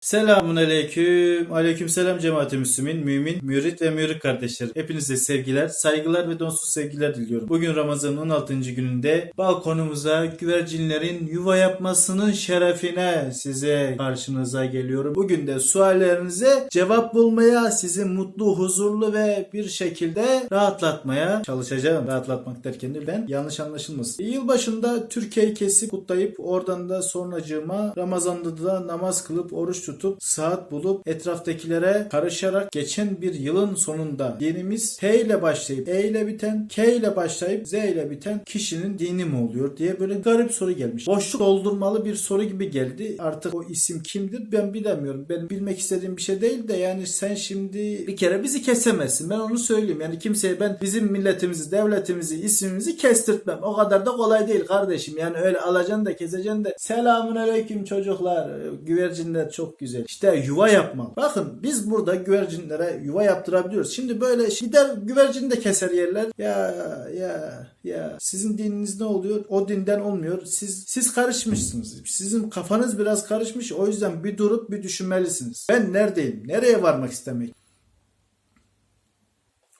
Selamun aleyküm. Aleyküm selam cemaati müslümin, mümin, mürit ve mürit kardeşlerim. Hepinize sevgiler, saygılar ve donsuz sevgiler diliyorum. Bugün Ramazan'ın 16. gününde balkonumuza güvercinlerin yuva yapmasının şerefine size karşınıza geliyorum. Bugün de suallerinize cevap bulmaya, sizi mutlu, huzurlu ve bir şekilde rahatlatmaya çalışacağım. Rahatlatmak derken de ben yanlış anlaşılmasın. Yılbaşında Türkiye'yi kesip kutlayıp oradan da sonracığıma Ramazan'da da namaz kılıp oruç tutup saat bulup etraftakilere karışarak geçen bir yılın sonunda dinimiz H ile başlayıp E ile biten, K ile başlayıp Z ile biten kişinin dini mi oluyor diye böyle garip soru gelmiş. Boşluk doldurmalı bir soru gibi geldi. Artık o isim kimdir ben bilemiyorum. Benim bilmek istediğim bir şey değil de yani sen şimdi bir kere bizi kesemezsin. Ben onu söyleyeyim. Yani kimseye ben bizim milletimizi, devletimizi, ismimizi kestirtmem. O kadar da kolay değil kardeşim. Yani öyle alacaksın da keseceksin de. Selamun aleyküm çocuklar. Güvercinler çok güzel. İşte yuva yapmak. Bakın biz burada güvercinlere yuva yaptırabiliyoruz. Şimdi böyle gider güvercini de keser yerler. Ya ya ya sizin dininiz ne oluyor? O dinden olmuyor. Siz siz karışmışsınız. Sizin kafanız biraz karışmış. O yüzden bir durup bir düşünmelisiniz. Ben neredeyim? Nereye varmak istemek?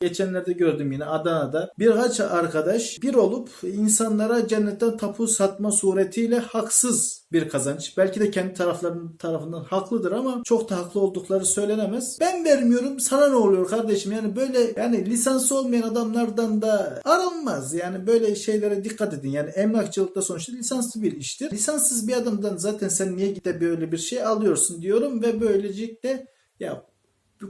Geçenlerde gördüm yine Adana'da birkaç arkadaş bir olup insanlara cennetten tapu satma suretiyle haksız bir kazanç. Belki de kendi taraflarının tarafından haklıdır ama çok da haklı oldukları söylenemez. Ben vermiyorum sana ne oluyor kardeşim? Yani böyle yani lisansı olmayan adamlardan da aranmaz. Yani böyle şeylere dikkat edin. Yani emlakçılık da sonuçta lisanslı bir iştir. Lisanssız bir adamdan zaten sen niye gidip de böyle bir şey alıyorsun diyorum ve böylelikle ya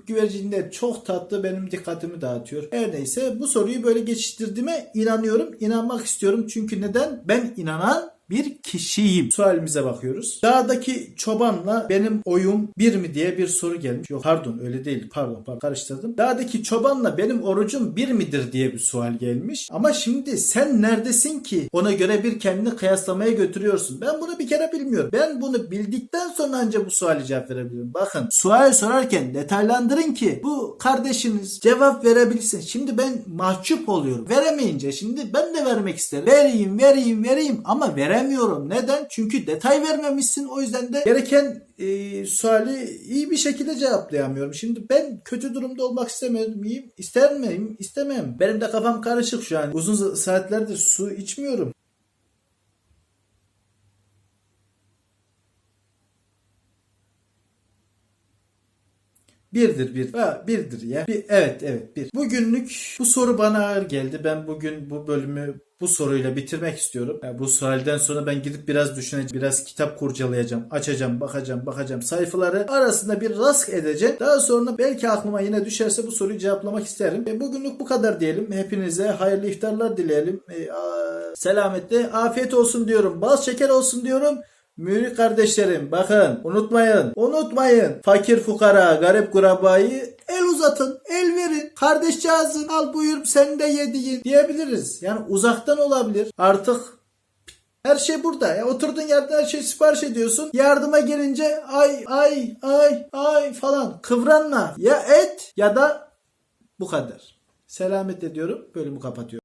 güvercinler çok tatlı benim dikkatimi dağıtıyor. Her neyse bu soruyu böyle geçiştirdiğime inanıyorum. İnanmak istiyorum. Çünkü neden? Ben inanan bir kişiyim. Sualimize bakıyoruz. Dağdaki çobanla benim oyum bir mi diye bir soru gelmiş. Yok pardon öyle değil. Pardon pardon karıştırdım. Dağdaki çobanla benim orucum bir midir diye bir sual gelmiş. Ama şimdi sen neredesin ki? Ona göre bir kendini kıyaslamaya götürüyorsun. Ben bunu bir kere bilmiyorum. Ben bunu bildikten sonra ancak bu suali cevap verebilirim. Bakın sual sorarken detaylandırın ki bu kardeşiniz cevap verebilsin. Şimdi ben mahcup oluyorum. Veremeyince şimdi ben de vermek isterim. Vereyim vereyim vereyim ama veremiyorum. Neden? Çünkü detay vermemişsin. O yüzden de gereken e, suali iyi bir şekilde cevaplayamıyorum. Şimdi ben kötü durumda olmak istemiyorum miyim? İster miyim? İstemem. Benim de kafam karışık şu an. Uzun saatlerdir su içmiyorum. Birdir bir. Ha, birdir ya. Bir, evet evet bir. Bugünlük bu soru bana ağır geldi. Ben bugün bu bölümü bu soruyla bitirmek istiyorum. Yani bu sualden sonra ben gidip biraz düşüneceğim. Biraz kitap kurcalayacağım. Açacağım, bakacağım, bakacağım. Sayfaları arasında bir rast edeceğim. Daha sonra belki aklıma yine düşerse bu soruyu cevaplamak isterim. E, bugünlük bu kadar diyelim. Hepinize hayırlı iftarlar dileyelim. E, a- selametle, afiyet olsun diyorum. Bal şeker olsun diyorum. Mürit kardeşlerim bakın unutmayın unutmayın fakir fukara garip kurabayı el uzatın el verin kardeşcağızın al buyur sen de yediğin diyebiliriz. Yani uzaktan olabilir artık her şey burada. Ya oturduğun yerde her şey sipariş ediyorsun. Yardıma gelince ay ay ay ay falan kıvranma. Ya et ya da bu kadar. Selamet ediyorum. Bölümü kapatıyorum.